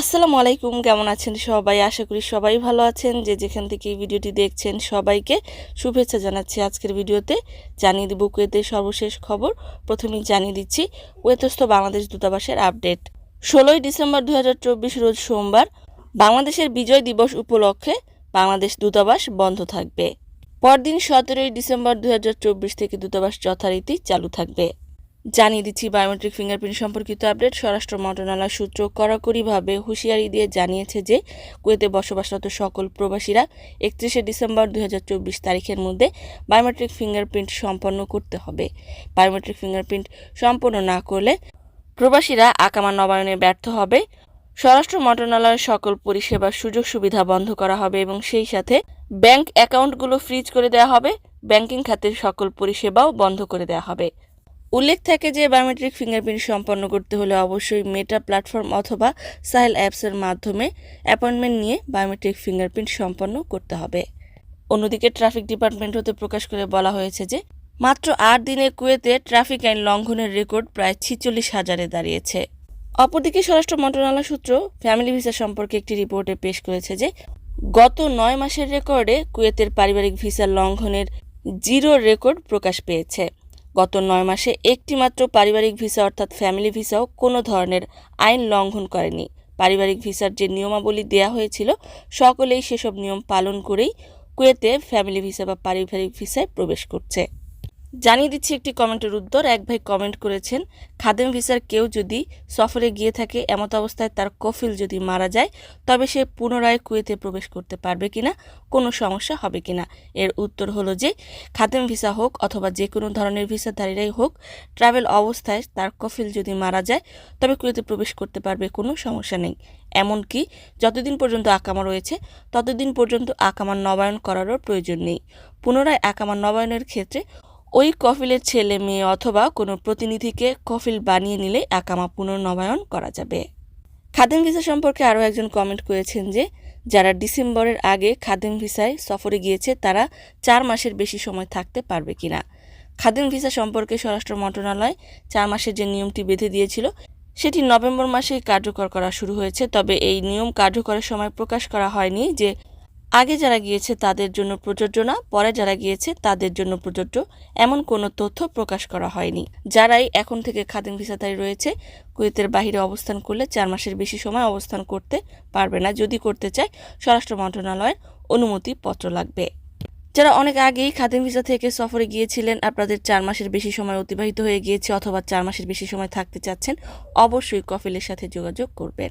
আসসালামু আলাইকুম, কেমন আছেন সবাই? আশা করি সবাই ভালো আছেন। যে যেখান থেকে এই ভিডিওটি দেখছেন সবাইকে শুভেচ্ছা জানাচ্ছি আজকের ভিডিওতে। জানিয়ে দিব কুয়েতের সর্বশেষ খবর। প্রথমেই জানিয়ে দিচ্ছি, কুয়েতস্থ বাংলাদেশ দূতাবাসের আপডেট। ষোলোই ডিসেম্বর দুই হাজার চব্বিশ রোজ সোমবার, বাংলাদেশের বিজয় দিবস উপলক্ষে বাংলাদেশ দূতাবাস বন্ধ থাকবে। পরদিন সতেরোই ডিসেম্বর দু হাজার চব্বিশ থেকে দূতাবাস যথারীতি চালু থাকবে। জানিয়ে দিচ্ছি বায়োমেট্রিক ফিঙ্গারপ্রিন্ট সম্পর্কিত আপডেট স্বরাষ্ট্র মন্ত্রণালয় সূত্র কড়াকড়িভাবে হুঁশিয়ারি দিয়ে জানিয়েছে যে, কুয়েতে বসবাসরত সকল প্রবাসীরা একত্রিশে ডিসেম্বর দুই হাজার চব্বিশ তারিখের মধ্যে বায়োমেট্রিক ফিঙ্গারপ্রিন্ট সম্পন্ন করতে হবে। বায়োমেট্রিক ফিঙ্গারপ্রিন্ট সম্পন্ন না করলে প্রবাসীরা আকামা নবায়নে ব্যর্থ হবে। স্বরাষ্ট্র মন্ত্রণালয়ের সকল পরিষেবার সুযোগ সুবিধা বন্ধ করা হবে এবং সেই সাথে ব্যাংক অ্যাকাউন্টগুলো ফ্রিজ করে দেওয়া হবে। ব্যাংকিং খাতের সকল পরিষেবাও বন্ধ করে দেওয়া হবে। উল্লেখ থাকে যে বায়োমেট্রিক ফিঙ্গারপ্রিন্ট সম্পন্ন করতে হলে অবশ্যই মেটা প্ল্যাটফর্ম অথবা সাহেল অ্যাপসের মাধ্যমে অ্যাপয়েন্টমেন্ট নিয়ে বায়োমেট্রিক ফিঙ্গারপ্রিন্ট সম্পন্ন করতে হবে। অন্যদিকে ট্রাফিক ডিপার্টমেন্ট হতে প্রকাশ করে বলা হয়েছে যে, মাত্র আট দিনে কুয়েতে ট্রাফিক আইন লঙ্ঘনের রেকর্ড প্রায় ছিচল্লিশ হাজারে দাঁড়িয়েছে। অপরদিকে স্বরাষ্ট্র মন্ত্রণালয় সূত্র ফ্যামিলি ভিসা সম্পর্কে একটি রিপোর্টে পেশ করেছে যে, গত নয় মাসের রেকর্ডে কুয়েতের পারিবারিক ভিসা লঙ্ঘনের জিরো রেকর্ড প্রকাশ পেয়েছে। গত নয় মাসে একটি মাত্র পারিবারিক ভিসা অর্থাৎ ফ্যামিলি ভিসাও কোনো ধরনের আইন লঙ্ঘন করেনি। পারিবারিক ভিসার যে নিয়মাবলী দেয়া হয়েছিল, সকলেই সেসব নিয়ম পালন করেই কুয়েতে ফ্যামিলি ভিসা বা পারিবারিক ভিসায় প্রবেশ করছে। জানিয়ে দিচ্ছি একটি কমেন্টের উত্তর। এক ভাই কমেন্ট করেছেন, খাদেম ভিসার কেউ যদি সফরে গিয়ে থাকে, এমত অবস্থায় তার কফিল যদি মারা যায়, তবে সে পুনরায় কুয়েতে প্রবেশ করতে পারবে কিনা, কোনো সমস্যা হবে কিনা? এর উত্তর হলো যে, খাদেম ভিসা হোক অথবা যে কোনো ধরনের ভিসাধারীরাই হোক, ট্রাভেল অবস্থায় তার কফিল যদি মারা যায়, তবে কুয়েতে প্রবেশ করতে পারবে, কোনো সমস্যা নেই। এমনকি যতদিন পর্যন্ত আকামা রয়েছে, ততদিন পর্যন্ত আকামা নবায়ন করারও প্রয়োজন নেই। পুনরায় আকামা নবায়নের ক্ষেত্রে ওই কফিলের ছেলে মেয়ে অথবা কোনো প্রতিনিধিকে কফিল বানিয়ে নিলে একামা পুনর্নবায়ন করা যাবে। খাদেম ভিসা সম্পর্কে আরও একজন কমেন্ট করেছেন যে, যারা ডিসেম্বরের আগে খাদেম ভিসায় সফরে গিয়েছে, তারা চার মাসের বেশি সময় থাকতে পারবে কিনা? খাদেম ভিসা সম্পর্কে স্বরাষ্ট্র মন্ত্রণালয় চার মাসের যে নিয়মটি বেঁধে দিয়েছিল, সেটি নভেম্বর মাসেই কার্যকর করা শুরু হয়েছে। তবে এই নিয়ম কার্যকরের সময় প্রকাশ করা হয়নি যে আগে যারা গিয়েছে তাদের জন্য প্রযোজ্য না, পরে যারা গিয়েছে তাদের জন্য প্রযোজ্য, এমন কোনো তথ্য প্রকাশ করা হয়নি। যারাই এখন থেকে খাদিম ভিসাধারী রয়েছে, কুয়েতের বাহিরে অবস্থান করলে চার মাসের বেশি সময় অবস্থান করতে পারবে না। যদি করতে চায়, স্বরাষ্ট্র মন্ত্রণালয়ের অনুমতি পত্র লাগবে। যারা অনেক আগেই খাদিম ভিসা থেকে সফরে গিয়েছিলেন, আপনাদের চার মাসের বেশি সময় অতিবাহিত হয়ে গিয়েছে অথবা চার মাসের বেশি সময় থাকতে চাচ্ছেন, অবশ্যই কফিলের সাথে যোগাযোগ করবেন।